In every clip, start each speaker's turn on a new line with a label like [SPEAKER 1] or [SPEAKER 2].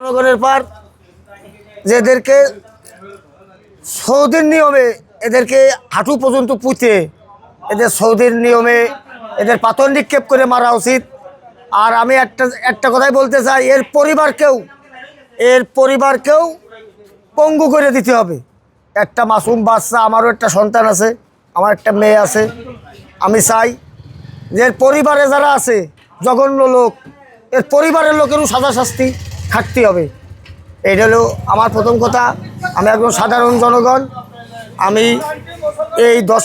[SPEAKER 1] জনগণের পার যে এদেরকে সৌদির নিয়মে এদেরকে হাঁটু পর্যন্ত পুঁতে, এদের সৌদির নিয়মে এদের পাথর নিক্ষেপ করে মারা উচিত। আর আমি একটা একটা কথাই বলতে চাই, এর পরিবারকেও এর পরিবারকেও পঙ্গু করে দিতে হবে। একটা মাসুম বাচ্চা, আমারও একটা সন্তান আছে, আমার একটা মেয়ে আছে। আমি চাই যে পরিবারে যারা আছে, জঘন্য লোক, এর পরিবারের লোকেরও সাজা শাস্তি থাকতে হবে। এইটা হলো আমার প্রথম কথা। আমি একজন সাধারণ জনগণ। আমি এই দশ,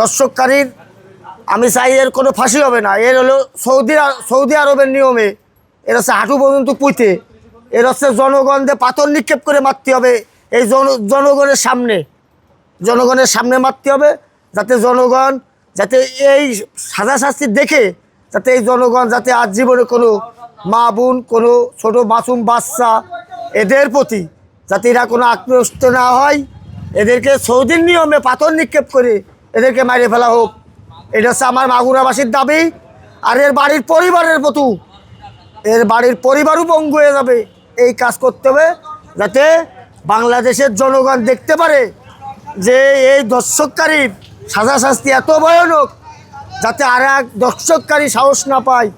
[SPEAKER 1] দর্শককারীর, আমি চাই এর কোনো ফাঁসি হবে না। এর হলো সৌদি সৌদি আরবের নিয়মে। এর হচ্ছে হাঁটু পর্যন্ত পুঁতে এর হচ্ছে জনগণদের পাথর নিক্ষেপ করে মারতে হবে এই জন, জনগণের সামনে। জনগণের সামনে মারতে হবে যাতে জনগণ, যাতে এই সাজা শাস্তি দেখে, যাতে এই জনগণ যাতে আজ জীবনে কোনো মা বোন, কোনো ছোটো মাসুম বাচ্চা, এদের প্রতি যাতে এরা কোনো আক্রস্ত না হয়, এদেরকে সৌদির নিয়মে পাথর নিক্ষেপ করে এদেরকে মারে ফেলা হোক। এটা হচ্ছে আমার মাগুরাবাসীর দাবি। আর এর বাড়ির পরিবারের প্রতু, এর বাড়ির পরিবারও পঙ্গু হয়ে যাবে। এই কাজ করতে হবে যাতে বাংলাদেশের জনগণ দেখতে পারে যে এই দর্শককারীর সাজা শাস্তি এত ভয়ানক, যাতে আর এক দর্শককারী সাহস না পায়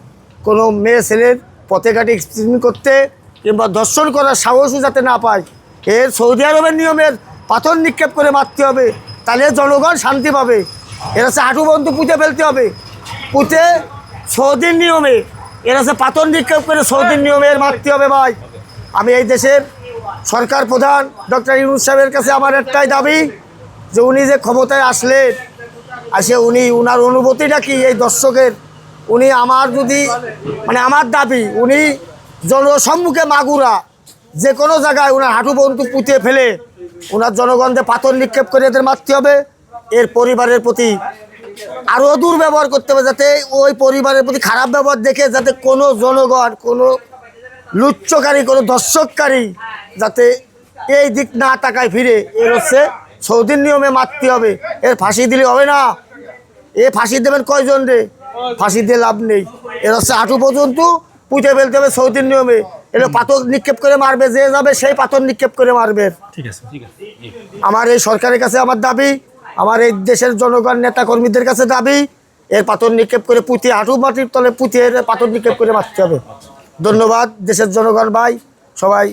[SPEAKER 1] কোনো মেয়ে, ছেলের পথে ঘাটে স্ক্রিন করতে কিংবা দর্শন করার সাহসও যাতে না পায় এর সৌদি আরবের নিয়মের পাথর নিক্ষেপ করে মারতে হবে, তাহলে জনগণ শান্তি পাবে। এরা হচ্ছে হাঁটু বন্ধু পুঁতে ফেলতে হবে। পুঁতে সৌদির নিয়মে, এরা হচ্ছে পাথর নিক্ষেপ করে সৌদির নিয়মে মারতে হবে ভাই। আমি এই দেশের সরকার প্রধান ডক্টর ইউনুস সাহেবের কাছে আমার একটাই দাবি, যে উনি যে ক্ষমতায় আসলেন আসে উনি, উনার অনুভূতিটা কি এই দর্শকের? উনি আমার যদি মানে আমার দাবি, উনি জনসম্মুখে মাগুরা যে কোনো জায়গায় ওনার হাঁটু বন্ধু পুঁতে ফেলে ওনার জনগণদের পাথর নিক্ষেপ করে এদের মারতে হবে, এর পরিবারের প্রতি আরও দুর্ব্যবহার করতে হবে যাতে ওই পরিবারের প্রতি খারাপ ব্যবহার দেখে যাতে কোনো জনগণ, কোনো লুচ্চকারী, কোনো দর্শককারী যাতে এই দিক না তাকায় ফিরে। এর হচ্ছে সৌদির নিয়মে মারতে হবে। এর ফাঁসি দিলে হবে না। এ ফাঁসি দেবেন কয়জন রে? ফাঁসি দিয়ে লাভ নেই। এরা হচ্ছে হাঁটু পর্যন্ত পুঁতে ফেলতে হবে সৌদির নিয়মে। এর পাথর নিক্ষেপ করে মারবে যে যাবে সেই পাথর নিক্ষেপ করে মারবে।
[SPEAKER 2] ঠিক আছে ঠিক আছে
[SPEAKER 1] আমার এই সরকারের কাছে আমার দাবি আমার এই দেশের জনগণ নেতা কর্মীদের কাছে দাবি এর পাথর নিক্ষেপ করে পুঁতে হাঁটু মাটির তলে পুঁতে এর পাথর নিক্ষেপ করে মারতে হবে। ধন্যবাদ দেশের জনগণ ভাই সবাই।